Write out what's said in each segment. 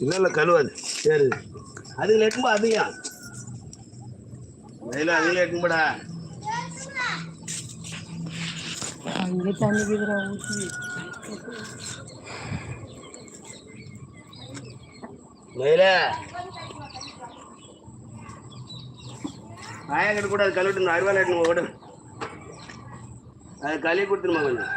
இல்ல இல்ல கழுவாது. சரி. அதுல எட்டும்பா அதையும் மயில அதுல எட்டும்படா அங்கே தண்ணி குதிரை ஊற்றி மயில ஆயா கூட அது கழுவிட்டு அருவாள் எட்டுமா விடு அது கழுவி கொடுத்துருமா கொஞ்சம்.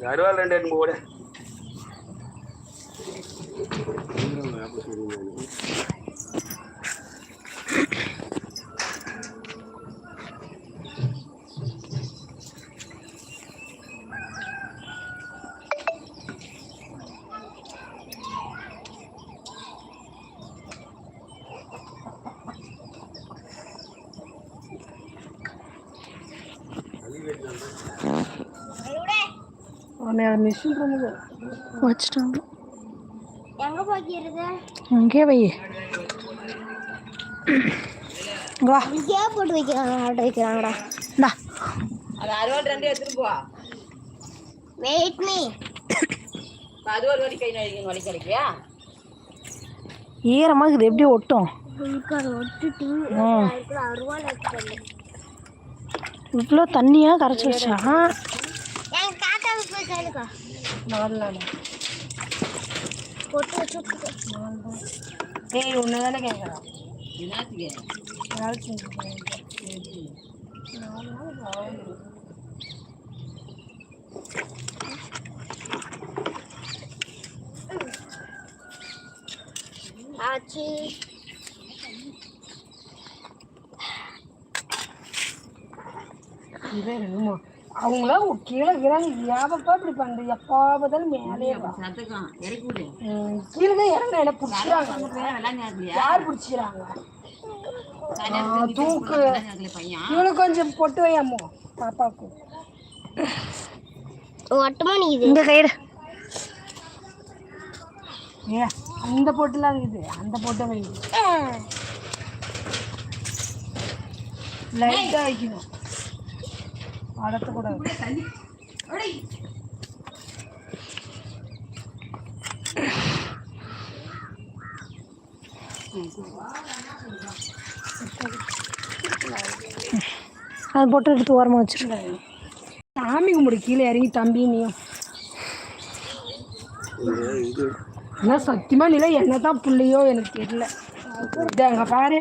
இந்த அருவாள் ரெண்டு எட்டு போடு வச்சுட்டாங்க. எங்க போக்கிறது அங்கேயே வை. இங்க வா. இங்கேயே போட்டு வைக்கிறாங்க ஆட்ட வைக்கிறாங்கடா. இந்தா. அது அறுபது ரெண்டு எடுத்துட்டு போவா வெயிட் மீ அது ஒரு வலி கை நடிக்க வலி கிடைக்கியா ஈரமாக இருக்குது எப்படி ஒட்டும்? இருக்காது ஒட்டுட்டு ம். அருவாள் வச்சுட்டு இவ்வளோ தண்ணியாக கரைச்சி வச்சா எங்க தாத்தாவுக்கு போய் கேளுக்கா நாலு நாள் பொட்டு வச்சு ஏய் ஒன்று தானே கேட்குறான் என்னத்துக்கு வேலை செஞ்சு ஆச்சு இதே என்னமோ அவங்களாம் கீழே இருக்கிறாங்க ஏப்பப்பா இப்படி பண்ணுறது எப்போ பார்த்தாலும் மேலே கீழே தான் இறங்க வெள்ளாங்க இல்லையா யார் பிடிச்சிறாங்க தூக்கு இவனுக்கு கொஞ்சம் பொட்டு வையாமோ பாப்பாவுக்கு. ஒட்டமா நீது இந்த கைடு ஏ அந்த பொட்டுலாம் இருக்குது. அந்த பொட்டை வை. லைட்டாக வைக்கணும். அடத்தக்கூடாது அது போட்டு எடுத்து ஓரமாக வச்சிருக்கேன் சாமி கும்பிடு கீழே இறங்கி தம்பி நீயும். இது ஏன்னா சத்தியமா நிலை? என்ன தான் புள்ளையோ எனக்கு தெரியல. இது அங்க பாரு.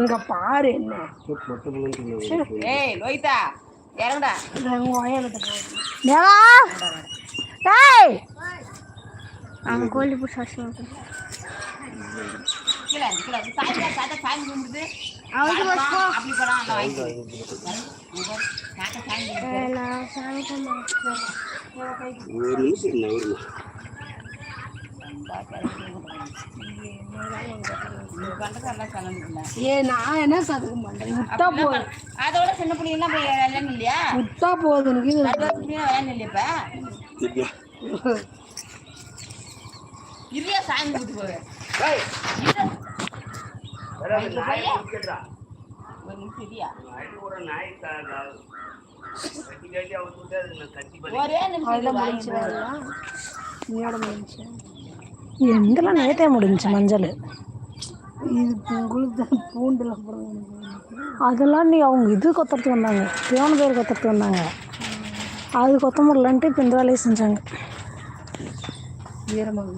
இங்க பாரு என்ன. ஏய் லோயிதா இறங்குடா இது அங்க வாயாலட்ட பாரு. தேவா டேய் அவங்க கோழி பிடிச்சி வச்சு கீழே கீழே சாய் சாத்தா சாமி கும்பிடுது அவங்க பழம், அப்படி பழம் எல்லாம் வாங்கி சாத்தா சாமி கும்பிடுது. நான் சாமி கும்பிடுறேன். ஒரு நிமிஷம் இல்லை ஒரு நிமிஷம் நீ பண்றதெல்லாம் சொல்லணும்ல ஏ நான் என்ன சதுக்கம் பண்றேன் விட்டா போதும் அதோட சின்ன பிள்ளைங்க போய் விளையாண்டு இல்லையா? விட்டா போதும் விளையாண்டு இல்லையா இப்ப? இல்லையா சாமி போவேன் ஒரு நிமிஷம் வாங்கிட்டு நீயோட முடிஞ்சு மஞ்சள்? இது உங்களுக்கு தான் பூண்டுல போடுறது அதெல்லாம் நீ அவங்க இது கொத்துறதுக்கு வந்தாங்க. தேவன பேர் கொத்துறதுக்கு வந்தாங்க. அது கொத்த முடியலன்ட்டு இப்போ இந்த வேலையை செஞ்சாங்க. ஈரமாக